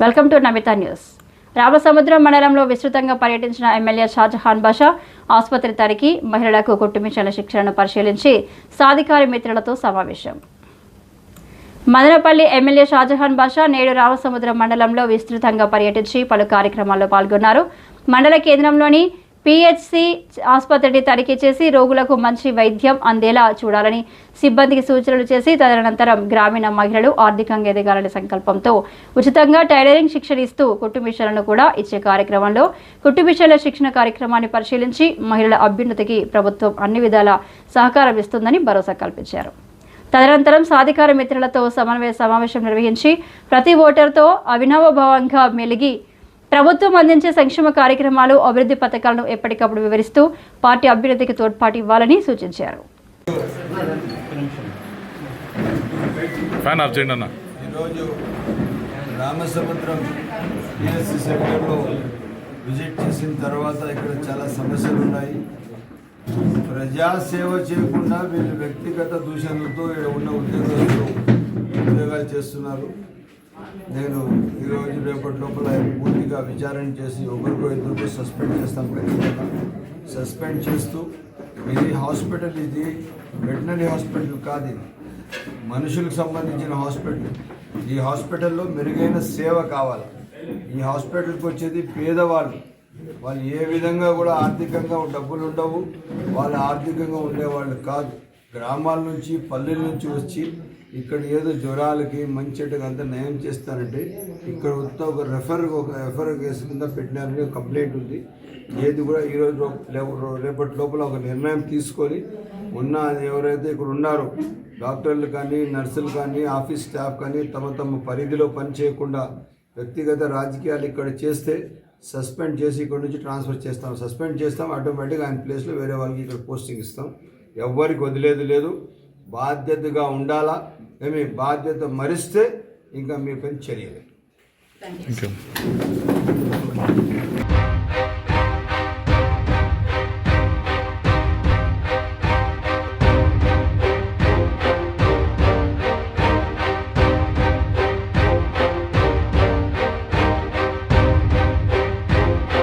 Welcome to Namitha news. Ramasamudram మండలంలో విస్తృతంగా పర్యటించిన ఎమ్మెల్యే షాజహాన్ బాషా ఆసుపత్రి తనిఖీ మహిళలకు కుటుంబించిన శిక్షణను పరిశీలించి సాధికారి మిత్రులతో సమావేశం. మదనపల్లి ఎమ్మెల్యే షాజహాన్ బాషా నేడు రామసముద్రం మండలంలో విస్తృతంగా పర్యటించి పలు కార్యక్రమాల్లో పాల్గొన్నారు. మండల కేంద్రంలోని పిహెచ్సి ఆసుపత్రిని తనిఖీ చేసి రోగులకు మంచి వైద్యం అందేలా చూడాలని సిబ్బందికి సూచనలు చేసి తదనంతరం గ్రామీణ మహిళలు ఆర్థికంగా ఎదగాలనే సంకల్పంతో ఉచితంగా టైలరింగ్ శిక్షణ ఇస్తూ కుటుంబిషన్లను కూడా ఇచ్చే కార్యక్రమంలో కుటుంబిషన్ల శిక్షణ కార్యక్రమాన్ని పరిశీలించి మహిళల అభ్యున్నతికి ప్రభుత్వం అన్ని విధాల సహకారం ఇస్తుందని భరోసా కల్పించారు. తదనంతరం సాధికార మిత్రులతో సమన్వయ సమావేశం నిర్వహించి ప్రతి ఓటర్తో అవినవభావంగా మెలిగి ప్రభుత్వం అందించే సంక్షేమ కార్యక్రమాలు అభివృద్ధి పథకాలను ఎప్పటికప్పుడు వివరిస్తూ పార్టీ అభ్యున్నతికి తోడ్పాటు ఇవ్వాలని సూచించారు. ఈరోజు రామసముద్రం సెంటర్లో విజిట్ చేసిన తర్వాత ఇక్కడ చాలా సమస్యలు ఉన్నాయి ప్రజాసేవ చేయకుండా వీళ్ళు వ్యక్తిగత దూషణలతో ఇక్కడ ఉన్న ఉద్యోగస్తులు ఉద్యోగాలు చేస్తున్నారు. నేను ఈరోజు రేపటి లోపల పూర్తిగా విచారణ చేసి ఒకరికో ఇద్దరికో సస్పెండ్ చేస్తాను ఖచ్చితంగా. సస్పెండ్ చేస్తూ ఇది హాస్పిటల్ ఇది వెటనరీ హాస్పిటల్ కాదు ఇది. మనుషులకు సంబంధించిన హాస్పిటల్. ఈ హాస్పిటల్లో మెరుగైన సేవ కావాలి. ఈ హాస్పిటల్కి వచ్చేది పేదవాళ్ళు. వాళ్ళు ఏ విధంగా కూడా ఆర్థికంగా డబ్బులు ఉండవు. వాళ్ళు ఆర్థికంగా ఉండేవాళ్ళు కాదు. గ్రామాల నుంచి పల్లెల నుంచి వచ్చి ఇక్కడ ఏదో జ్వరాలకి మంచిగా అంతా నయం చేస్తారంటే ఇక్కడ వస్తే ఒక రెఫర్ ఒక రెఫర్ కేసు కింద పెట్టినారని ఒక కంప్లైంట్ ఉంది. ఏది కూడా ఈరోజు రేపటి లోపల ఒక నిర్ణయం తీసుకొని ఉన్న ఎవరైతే ఇక్కడ ఉన్నారో డాక్టర్లు కానీ నర్సులు కానీ ఆఫీస్ స్టాఫ్ కానీ తమ తమ పరిధిలో పని చేయకుండా వ్యక్తిగత రాజకీయాలు ఇక్కడ చేస్తే సస్పెండ్ చేసి ఇక్కడ నుంచి ట్రాన్స్ఫర్ చేస్తాం. సస్పెండ్ చేస్తాం ఆటోమేటిక్గా ఆయన ప్లేస్లో వేరే వాళ్ళకి ఇక్కడ పోస్టింగ్ ఇస్తాం. ఎవ్వరికి వదిలేదు లేదు. బాధ్యతగా ఉండాలా? ఏమి బాధ్యత మరిస్తే ఇంకా మీ పని చర్యలేదు